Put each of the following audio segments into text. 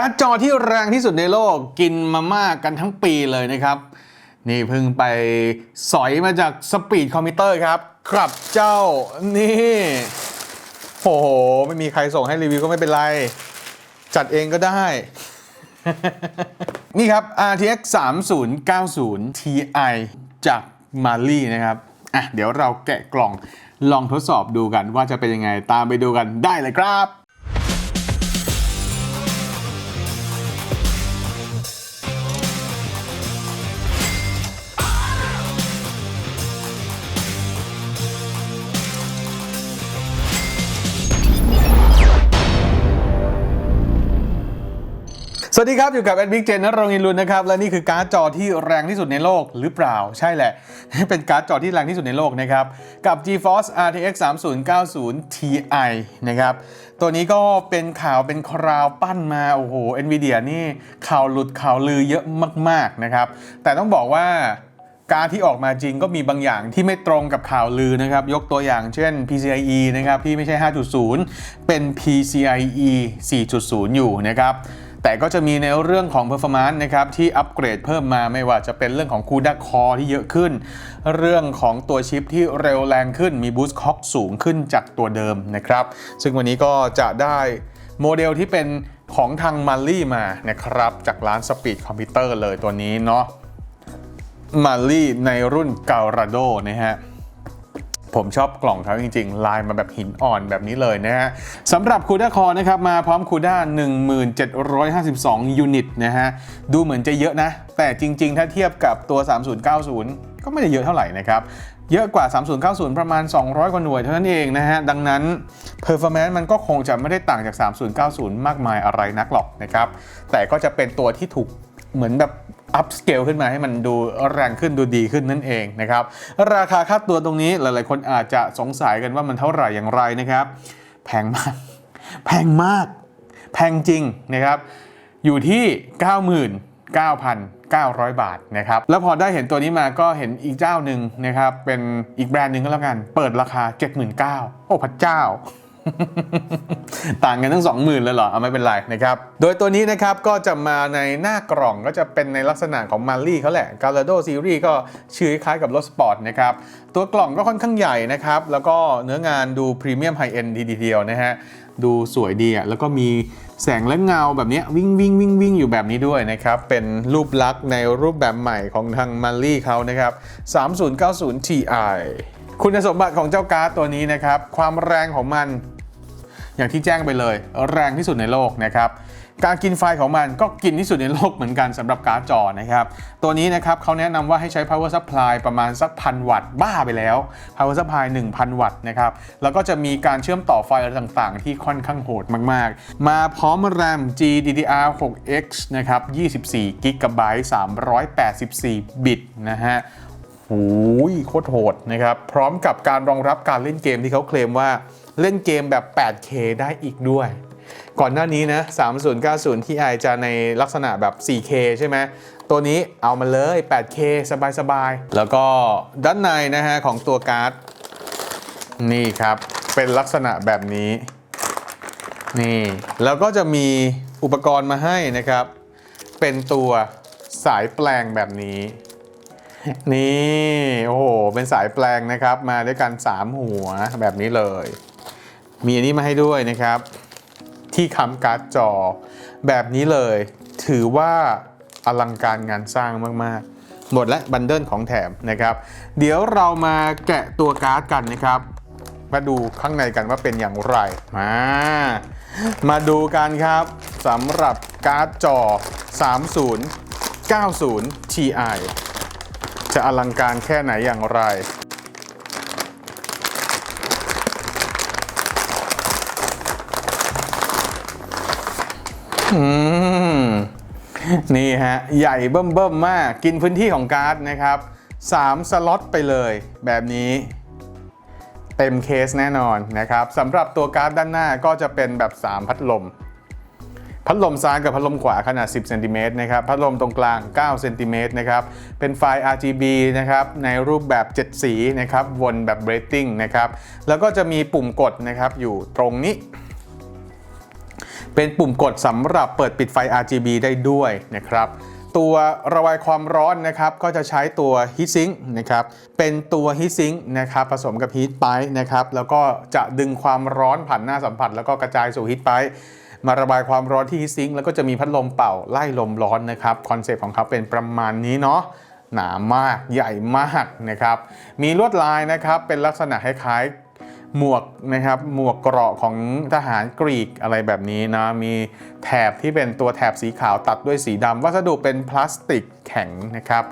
การ์ดจอที่แรงที่สุดในโลกกินมาม่ากันทั้งปีเลยนะครับ นี่เพิ่งไปสอยมาจากสปีดคอมพิวเตอร์ครับครับเจ้านี่โอ้โห ไม่มีใครส่งให้รีวิวก็ไม่เป็นไร จัดเองก็ได้ นี่ครับ RTX 3090 Ti จากมาลี่นะครับอะเดี๋ยวเราแกะกล่องลองทดสอบดูกันว่าจะเป็นยังไงตามไปดูกันได้เลยครับ สวัสดีครับ อยู่กับแอดบิ๊กเจนนรงอินลุนนะครับ และนี่คือการ์ดจอที่แรงที่สุดในโลกหรือเปล่าใช่แหละ เป็นการ์ดจอที่แรงที่สุดในโลกนะครับ กับ GeForce RTX 3090 Ti นะครับ ตัวนี้ก็เป็นข่าวเป็นคราวปั้นมา โอ้โห NVIDIA นี่ข่าวหลุดข่าวลือเยอะมาก ๆ นะครับ แต่ต้องบอกว่าการที่ออกมาจริงก็มีบางอย่างที่ไม่ตรงกับข่าวลือนะครับ ยกตัวอย่างเช่น PCIe นะครับที่ไม่ใช่ 5.0 เป็น PCIe 4.0 อยู่นะครับ แต่ก็จะมีในเรื่องของ performance นะครับที่อัปเกรดเพิ่มมาไม่ว่าจะเป็นเรื่องของ CUDA Core ที่เยอะขึ้น เรื่องของตัวชิปที่เร็วแรงขึ้นมี Boost Clock สูงขึ้นจากตัวเดิมนะครับ ซึ่งวันนี้ก็จะได้โมเดลที่เป็นของทางมาลี่มานะครับ จากร้าน Speed Computer เลยตัวนี้เนาะมาลี่ในรุ่นกา r าโดนะฮะ ผมชอบกล่องเขาจริงๆ ลายมาแบบหินอ่อนแบบนี้เลยนะฮะสำหรับ CUDA Core นะครับมาพร้อม CUDA 1752 ยูนิตนะฮะ ดูเหมือนจะเยอะนะ แต่จริงๆ ถ้าเทียบกับตัว 3090 ก็ไม่ได้เยอะเท่าไหร่นะครับ เยอะกว่า 3090 ประมาณ 200 กว่าหน่วยเท่านั้นเองนะฮะ ดังนั้น Performance มันก็คงจะไม่ได้ต่างจาก 3090 มากมายอะไรนักหรอกนะครับ แต่ก็จะเป็นตัวที่ถูกเหมือนแบบ อัพสเกลขึ้นมาให้มันดูแรงขึ้นดูดีขึ้นนั่นเองนะครับ ราคาค่าตัวตรงนี้หลายๆ คนอาจจะสงสัยกันว่ามันเท่าไหร่อย่างไรนะครับ แพงมาก แพงมาก แพงจริงนะครับ อยู่ที่ 99,900 บาทนะครับ แล้วพอได้เห็นตัวนี้มาก็เห็นอีกเจ้าหนึ่งนะครับ เป็นอีกแบรนด์หนึ่งก็แล้วกัน เปิดราคา 79,000โอ้พระเจ้า ต่างกันทั้ง 20,000เลยเหรอ เอาไม่เป็นไรนะครับ โดยตัวนี้นะครับก็จะมาในหน้ากล่องก็จะเป็นในลักษณะของมารี่เขาแหละ g a l a d o Series ก็ชื่อคล้ายกับรถสปอร์ตนะครับ ตัวกล่องก็ค่อนข้างใหญ่นะครับ แล้วก็เนื้องานดูพรีเมียมไฮเอ็นทีเดียวนะฮะ ดูสวยดีอะแล้วก็มีแสงและเงาแบบนี้วิ่งวิ่งวิ่งวิ่งอยู่แบบนี้ด้วยนะครับ เป็นรูปลักษณ์ในรูปแบบใหม่ของทางมารี่เขานะครับ 3090 Ti คุณสมบัติของเจ้าการ์ดตัวนี้นะครับ ความแรงของมัน อย่างที่แจ้งไปเลย แรงที่สุดในโลกนะครับการกินไฟของมันก็กินที่สุดในโลกเหมือนกันสำหรับการ์ดจอนะครับ ตัวนี้นะครับเขาแนะนำว่าให้ใช้ power supply ประมาณสักพันวัตต์บ้าไปแล้ว power supply 1000 วัตต์นะครับ แล้วก็จะมีการเชื่อมต่อไฟอะไรต่างๆ ที่ค่อนข้างโหดมากๆ มาพร้อม RAM GDDR6X นะครับ24 g b 384 บิตนะฮะโอ้ยโคตรโหดนะครับ พร้อมกับการรองรับการเล่นเกมที่เขาเคลมว่า เล่นเกมแบบ 8K ได้อีกด้วย ก่อนหน้านี้นะ 3090ที่ไอจะในลักษณะแบบ 4K ใช่ไหมตัวนี้เอามาเลย 8K สบายๆ แล้วก็ด้านในนะฮะของตัวการ์ด นี่ครับ เป็นลักษณะแบบนี้ นี่ แล้วก็จะมีอุปกรณ์มาให้นะครับ เป็นตัวสายแปลงแบบนี้ นี่ โอ้โห เป็นสายแปลงนะครับ มาด้วยกัน 3 หัวแบบนี้เลย มีอันนี้มาให้ด้วยนะครับ ที่ค้ำการ์ดจอ แบบนี้เลย ถือว่าอลังการงานสร้างมาก ๆ หมดและบันเดิลของแถมนะครับ เดี๋ยวเรามาแกะตัวการ์ดกันนะครับ มาดูข้างในกันว่าเป็นอย่างไร มา มาดูกันครับสำหรับการ์ดจอ 3090 Ti จะอลังการแค่ไหนอย่างไร นี่ฮะ ใหญ่เบิ่มๆมาก กินพื้นที่ของการ์ดนะครับ 3 สล็อตไปเลยแบบนี้ เต็มเคสแน่นอนนะครับสำหรับตัวการ์ดด้านหน้าก็จะเป็นแบบ 3 พัดลม พัดลมซ้ายกับพัดลมขวาขนาด 10เซนติเมตรนะครับ พัดลมตรงกลาง 9เซนติเมตรนะครับ เป็นไฟ RGB นะครับ ในรูปแบบ 7 สีนะครับ วนแบบ rating นะครับ แล้วก็จะมีปุ่มกดนะครับอยู่ตรงนี้ เป็นปุ่มกดสำหรับเปิดปิดไฟ RGB ได้ด้วยนะครับตัวระบายความร้อนนะครับก็จะใช้ตัว Heat Sink นะครับเป็นตัว Heat Sink นะครับผสมกับ Heat Pipe นะครับแล้วก็จะดึงความร้อนผ่านหน้าสัมผัส แล้วก็กระจายสู่ Heat Pipe มาระบายความร้อนที่ Heat Sink แล้วก็จะมีพัดลมเป่าไล่ลมร้อนนะครับคอนเซปต์ของเขาเป็นประมาณนี้เนาะหนามากใหญ่มากนะครับมีลวดลายนะครับเป็นลักษณะคล้ายๆ หมวกนะครับหมวกเกราะของทหารกรีกอะไรแบบนี้นะมีแถบที่เป็นตัวแถบสีขาวตัดด้วยสีดำวัสดุเป็นพลาสติกแข็งนะครับ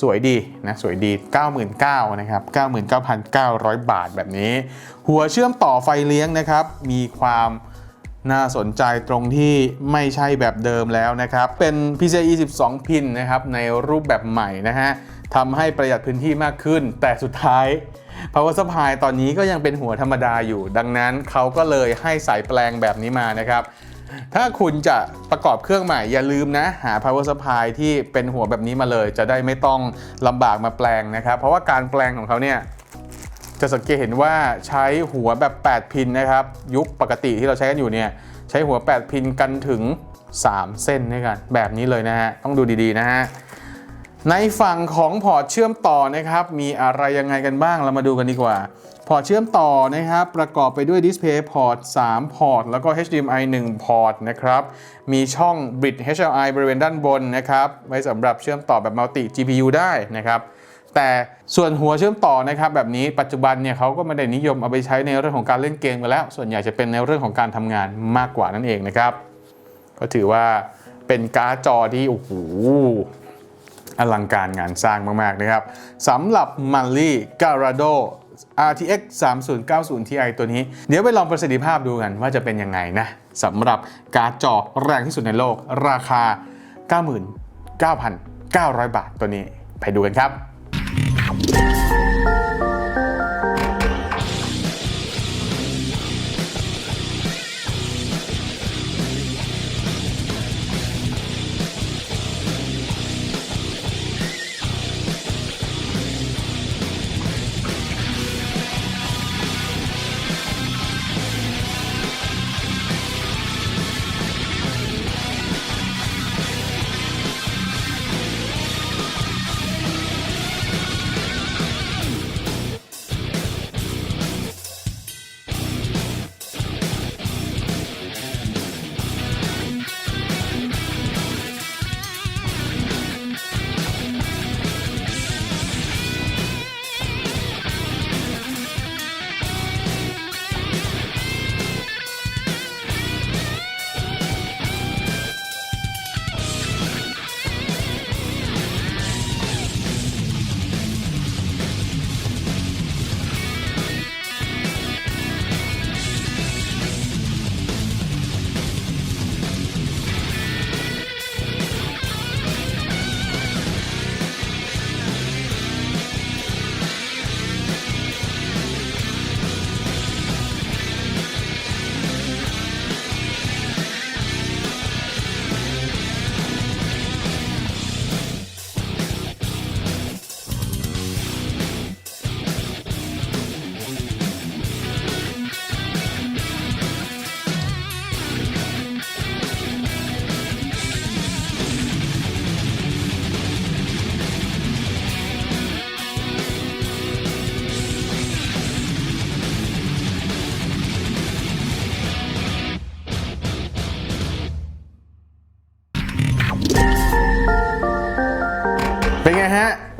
สวยดีนะสวยดี 99,000นะครับ 99,900 บาทแบบนี้ หัวเชื่อมต่อไฟเลี้ยงนะครับ มีความน่าสนใจตรงที่ไม่ใช่แบบเดิมแล้วนะครับ เป็น PCIe 12 พินนะครับ ในรูปแบบใหม่นะฮะทำให้ประหยัดพื้นที่มากขึ้น แต่สุดท้าย power supply ตอนนี้ก็ยังเป็นหัวธรรมดาอยู่ ดังนั้นเขาก็เลยให้สายแปลงแบบนี้มานะครับถ้าคุณจะประกอบเครื่องใหม่อย่าลืมนะ หา power supply ที่เป็นหัวแบบนี้มาเลย จะได้ไม่ต้องลำบากมาแปลงนะครับ เพราะว่าการแปลงของเขาเนี่ยจะสังเกตเห็นว่าใช้หัวแบบ 8 พินนะครับ ยุคปกติที่เราใช้กันอยู่เนี่ยใช้หัว 8 พินกันถึง 3 เส้นด้วยกันแบบนี้เลยนะฮะต้องดูดีๆนะฮะ ในฝั่งของพอร์ตเชื่อมต่อนะครับมีอะไรยังไงกันบ้างเรามาดูกันดีกว่า พอร์ตเชื่อมต่อนะครับประกอบไปด้วย Display Port 3 พอร์ตแล้วก็ HDMI 1 พอร์ตนะครับมีช่อง Bridge HDMI บริเวณด้านบนนะครับไว้สำหรับเชื่อมต่อแบบ Multi GPU ได้นะครับแต่ส่วนหัวเชื่อมต่อนะครับแบบนี้ปัจจุบันเนี่ยเขาก็ไม่ได้นิยมเอาไปใช้ในเรื่องของการเล่นเกมกันแล้ว ส่วนใหญ่จะเป็นในเรื่องของการทำงานมากกว่านั่นเองนะครับก็ถือว่าเป็นการ์ดจอที่โอ้โห อลังการงานสร้างมาก ๆ นะครับสำหรับ m a l i Garado RTX 3090 Ti ตัวนี้ เดี๋ยวไปลองประสิทธิภาพดูกันว่าจะเป็นยังไงนะสำหรับการ์ดจอแรงที่สุดในโลก ราคา 99,900 บาทตัวนี้ ไปดูกันครับ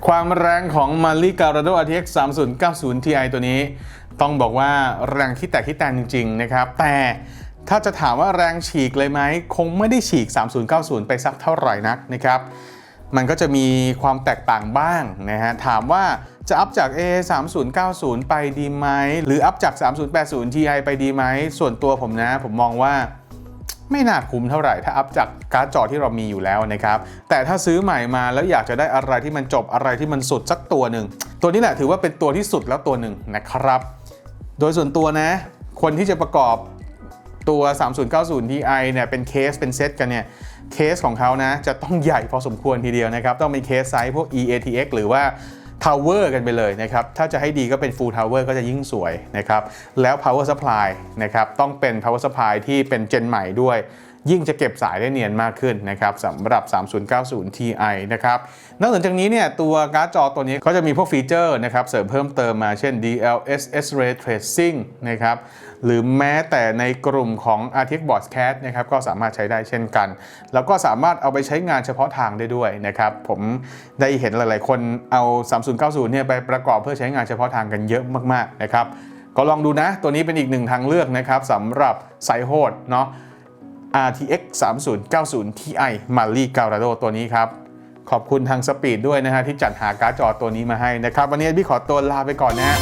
ความแรงของ m a l i Garado RTX 3090 Ti ตัวนี้ ต้องบอกว่าแรงที่แตกที่แตนจริง ๆ นะครับ แต่ถ้าจะถามว่าแรงฉีกเลยไหม คงไม่ได้ฉีก 3090 ไปสักเท่าไหร่นักนะครับ มันก็จะมีความแตกต่างบ้างนะฮะ ถามว่าจะอัพจาก A 3090 ไปดีไหม หรืออัพจาก 3080 Ti ไปดีไหม ส่วนตัวผมนะ ผมมองว่า ไม่น่าคุ้มเท่าไหร่ถ้าอัพจากการ์ดจอที่เรามีอยู่แล้วนะครับ แต่ถ้าซื้อใหม่มาแล้วอยากจะได้อะไรที่มันจบอะไรที่มันสุดสักตัวหนึ่ง ตัวนี้แหละถือว่าเป็นตัวที่สุดแล้วตัวหนึ่งนะครับ โดยส่วนตัวนะ คนที่จะประกอบตัว 3090 Ti เนี่ยเป็นเคสเป็นเซตกันเนี่ยเคสของเขานะจะต้องใหญ่พอสมควรทีเดียวนะครับ ต้องเป็นเคสไซส์พวก EATX หรือว่า Tower กันไปเลยนะครับ ถ้าจะให้ดีก็เป็น Full Tower ก็จะยิ่งสวยนะครับ แล้ว Power Supply นะครับ ต้องเป็น Power Supply ที่เป็นเจนใหม่ด้วย ยิ่งจะเก็บสายได้เนียนมากขึ้นนะครับสำหรับ 3090 Ti นะครับ นอกจากนี้เนี่ยตัวการ์ดจอตัวนี้ก็จะมีพวกฟีเจอร์นะครับ เสริมเพิ่มเติมมาเช่น DLSS Ray Tracing นะครับ หรือแม้แต่ในกลุ่มของ RTX Box Cat นะครับก็สามารถใช้ได้เช่นกัน แล้วก็สามารถเอาไปใช้งานเฉพาะทางได้ด้วยนะครับผมได้เห็นหลาย ๆ คนเอา 3090 เนี่ยไปประกอบเพื่อใช้งานเฉพาะทางกันเยอะมาก ๆ นะครับ ก็ลองดูนะ ตัวนี้เป็นอีกหนึ่งทางเลือกนะครับสำหรับสายโหดเนาะ RTX 3090 Ti Mali Gallardo ตัวนี้ครับ ขอบคุณทางสปีดด้วยนะฮะที่จัดหาการ์ดจอตัวนี้มาให้นะครับ วันนี้พี่ขอตัวลาไปก่อนนะฮะ